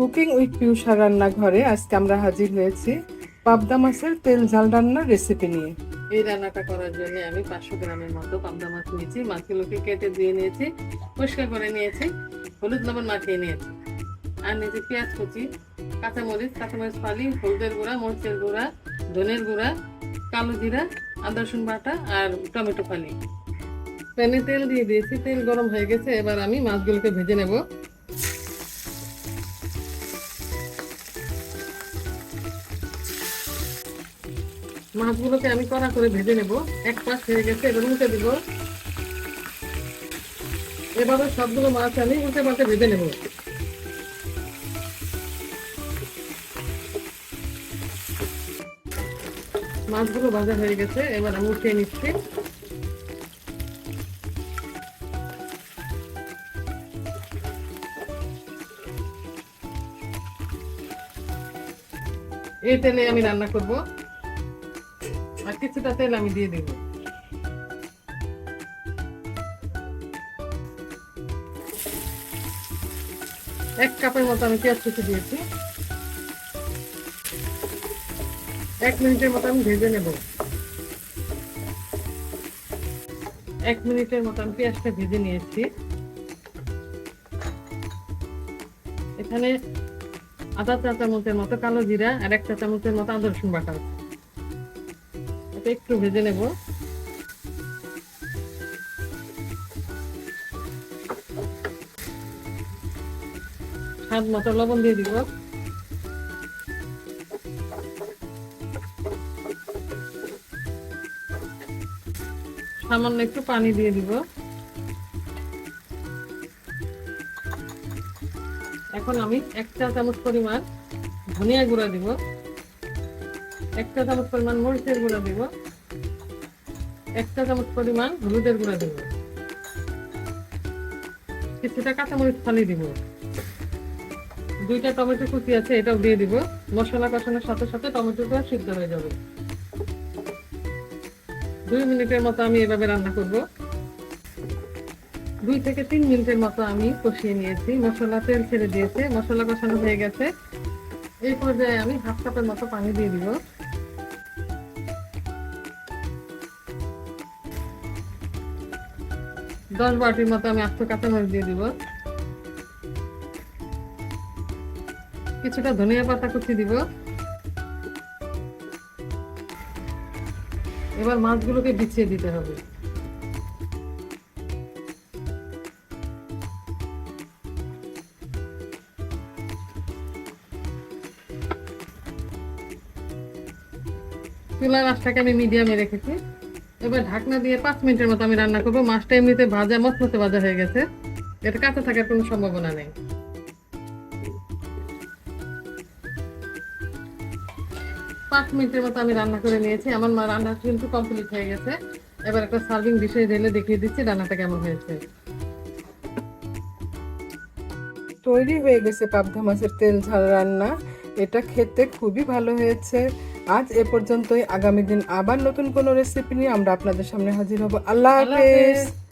Cooking with পিউষা রান্নাঘরে আজকে আমরা হাজির হয়েছি পাবদা মাছের তেল ঝাল রান্নার রেসিপি নিয়ে। এই রান্নাটা করার জন্য আমি পাঁচশো গ্রামের মতো পাবদা মাছ নিয়েছি, মাছগুলোকে কেটে ধুয়ে নিয়েছি, পরিষ্কার করে নিয়েছি, হলুদ লবণ মাখিয়ে নিয়েছি। আর নিয়েছি পেঁয়াজ কুচি, কাঁচামরিচ কাঁচামরিচ ফালি, হলুদের গুঁড়া, মরিচের গুঁড়া, ধনের গুঁড়া, কালো জিরা, আদা রসুন বাটা আর টমেটো ফালি। প্যানে তেল দিয়ে দিয়েছি, তেল গরম হয়ে গেছে, এবার আমি মাছগুলোকে ভেজে নেব। মাছগুলোকে আমি কড়া করে ভেজে নেব। এক পাশ হয়ে গেছে, এবার উল্টে দিব। এভাবে সবগুলো মাছ আমি উল্টে পাল্টে ভেজে নেব। মাছগুলো ভাজা হয়ে গেছে, এবার আমি উঠিয়ে নিচ্ছি। এই তেলে আমি রান্না করব। আর কিছুটা তেল আমি দিয়ে দেব। এক কাপের মতো আমি পেঁয়াজ কুচি দিয়েছি। এক মিনিটের মতো আমি ভেজে নেব। এক মিনিটের মতো আমি পেঁয়াজটা ভেজে নিয়েছি। এখানে আধা চা চামচের মতো কালো জিরা আর এক চা চামচের মতো আদা রসুন বাটা আছে। এটা একটু ভেজে নেব। স্বাদ মতো লবণ দিয়ে দিব। সামান্য একটু পানি দিয়ে দিব। এখন আমি এক চা চামচ পরিমাণ ধনিয়া গুঁড়া দিব। এক চা চামচ পরিমাণ মরিচের গুঁড়া দিব। এক চা চামচ পরিমাণ হলুদের গুঁড়া দিব। কিছুটা কাঁচামরিচ ফালি দিব। দুইটা টমেটো কুচি আছে, এটাও দিয়ে দিব। মশলা কষানোর সাথে সাথে টমেটোটা সিদ্ধ হয়ে যাবে। দুই মিনিটের মতো আমি এভাবে রান্না করব। দুই থেকে তিন মিনিটের মতো আমি কষিয়ে নিয়েছি। মশলা তেল ছেড়ে দিয়েছে, মশলা কষানো হয়ে গেছে। এই পর্যায়ে আমি হাফ কাপের মতো পানি দিয়ে দিব। দশ বাটির মতো আমি আস্ত কাঁচামরিচ দিয়ে দিব। কিছুটা ধনিয়া পাতা কুচি দিব। এবার মাছগুলোকে বিছিয়ে দিতে হবে। চুলার আঁচটাকে আমি মিডিয়ামে রেখেছি। এবার ঢাকনা দিয়ে পাঁচ মিনিটের মতো আমি রান্না করব। মাছটা এমনিতে ভাজা মচমচে ভাজা হয়ে গেছে। এটা কাঁচা থাকার কোনো সম্ভাবনা নেই। পাঁচ মিনিটের মতো আমি রান্না করে নিয়েছি। আমার মা রান্না কিন্তু কমপ্লিট হয়ে গেছে। এবার একটা সার্ভিং ডিশে ঢেলে দেখিয়ে দিচ্ছি রান্নাটা কেমন হয়েছে। তৈরি হয়ে গেছে পাবদা মাছের তেল ঝাল রান্না। এটা খেতে খুবই ভালো হয়েছে। আজ এ পর্যন্তই। আগামী দিন আবার নতুন কোনো রেসিপি নিয়ে আমরা আপনাদের সামনে হাজির হব। আল্লাহ হাফেজ।